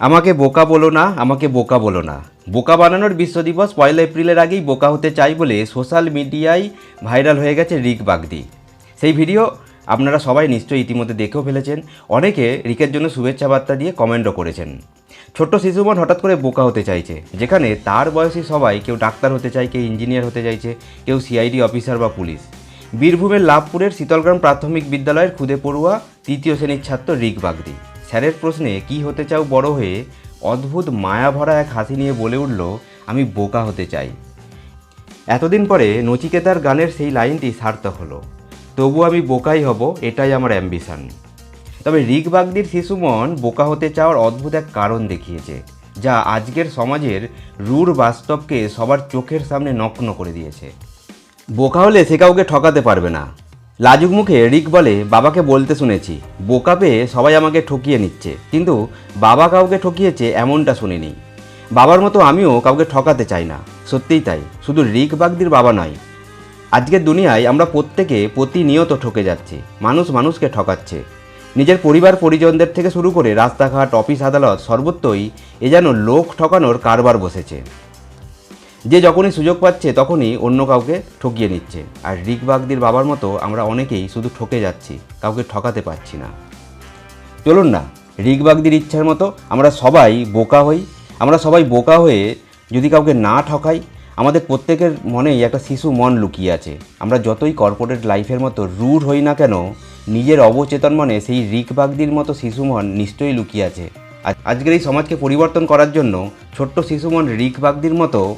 আমাকে বোকা বলো না, আমাকে বোকা বলো না। বোকা বানানোর বিশ্ব দিবস পয়লা এপ্রিলের আগেই বোকা হতে চাই বলে সোশ্যাল মিডিয়ায় ভাইরাল হয়ে গেছে রিক বাগদি। সেই ভিডিও আপনারা সবাই নিশ্চয়ই ইতিমধ্যে দেখেও ফেলেছেন। অনেকে রিকের জন্য শুভেচ্ছা বার্তা দিয়ে কমেন্টও করেছেন। ছোট্ট শিশুমন হঠাৎ করে বোকা হতে চাইছে, যেখানে তার বয়সী সবাই কেউ ডাক্তার হতে চায় কেউ ইঞ্জিনিয়ার হতে চাইছে, কেউ সিআইডি অফিসার বা পুলিশ। বীরভূমের লাভপুরের শীতলগ্রাম প্রাথমিক বিদ্যালয়ের খুদে পড়ুয়া তৃতীয় শ্রেণির ছাত্র রিক বাগদি। স্যারের প্রশ্নে কি হতে চাও বড় হয়ে, অদ্ভুত মায়া ভরা এক হাসি নিয়ে বলে উঠল, আমি বোকা হতে চাই। এতদিন পরে নচিকেতার গানের সেই লাইনটি সার্থক হলো তবু আমি বোকাই হব, এটাই আমার অ্যাম্বিশন। তবে রিক বাগদির শিশু মন বোকা হতে চাওয়ার অদ্ভুত এক কারণ দেখিয়েছে, যা আজকের সমাজের রূঢ় বাস্তবকে সবার চোখের সামনে নগ্ন করে দিয়েছে। বোকা হলে সে কাউকে ঠকাতে পারবে না। লাজুক মুখে রিক বলে, বাবাকে বলতে শুনেছি। বোকা পেয়ে সবাই আমাকে ঠকিয়ে নিচ্ছে। কিন্তু বাবা কাউকে ঠকিয়েছে এমনটা শুনিনি। বাবার মতো আমিও কাউকে ঠকাতে চাই না। সত্যিই তাই। শুধু রিক বাগদির বাবা নয়। আজকের দুনিয়ায় আমরা প্রত্যেকে প্রতিনিয়ত ঠকে যাচ্ছি। মানুষ মানুষকে ঠকাচ্ছে। নিজের পরিবার পরিজনদের থেকে শুরু করে রাস্তাঘাট, অফিস, আদালত সর্বত্রই এ যেন লোক ঠকানোর কারবার বসেছে। যে যখনই সুযোগ পাচ্ছে তখনই অন্য কাউকে ঠকিয়ে নিচ্ছে। আর রিক বাগদির বাবার মতো আমরা অনেকেই শুধু ঠকে যাচ্ছি, কাউকে ঠকাতে পারছি না। চলুন না, রিক বাগদির ইচ্ছার মতো আমরা সবাই বোকা হই, আমরা সবাই বোকা হয়ে যদি কাউকে না ঠকাই, আমাদের প্রত্যেকের মনেই একটা শিশু মন লুকিয়ে আছে। আমরা যতই কর্পোরেট লাইফের মতো রুড হই না কেন, নিজের অবচেতন মনে সেই রিক বাগদির মতো শিশু মন নিশ্চয়ই লুকিয়ে আছে। আজ- আজকের এই সমাজকে পরিবর্তন করার জন্য ছোট্ট শিশু মন রিক বাগদির মতো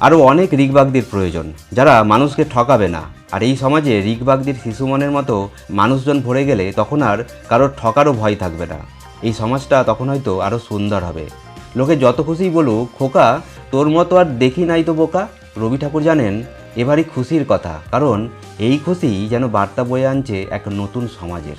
আরও অনেক রিকবাগদির প্রয়োজন, যারা মানুষকে ঠকাবে না। আর এই সমাজে রিকবাগদির শিশু মনের মতো মানুষজন ভরে গেলে তখন আর কারোর ঠকারও ভয় থাকবে না। এই সমাজটা তখন হয়তো আরও সুন্দর হবে। লোকে যত খুশিই বলুক, খোকা, তোর মতো আর দেখি নাই তো বোকা। রবি ঠাকুর জানেন, এবারই খুশির কথা, কারণ এই খুশি যেন বার্তা বয়ে আনছে এক নতুন সমাজের।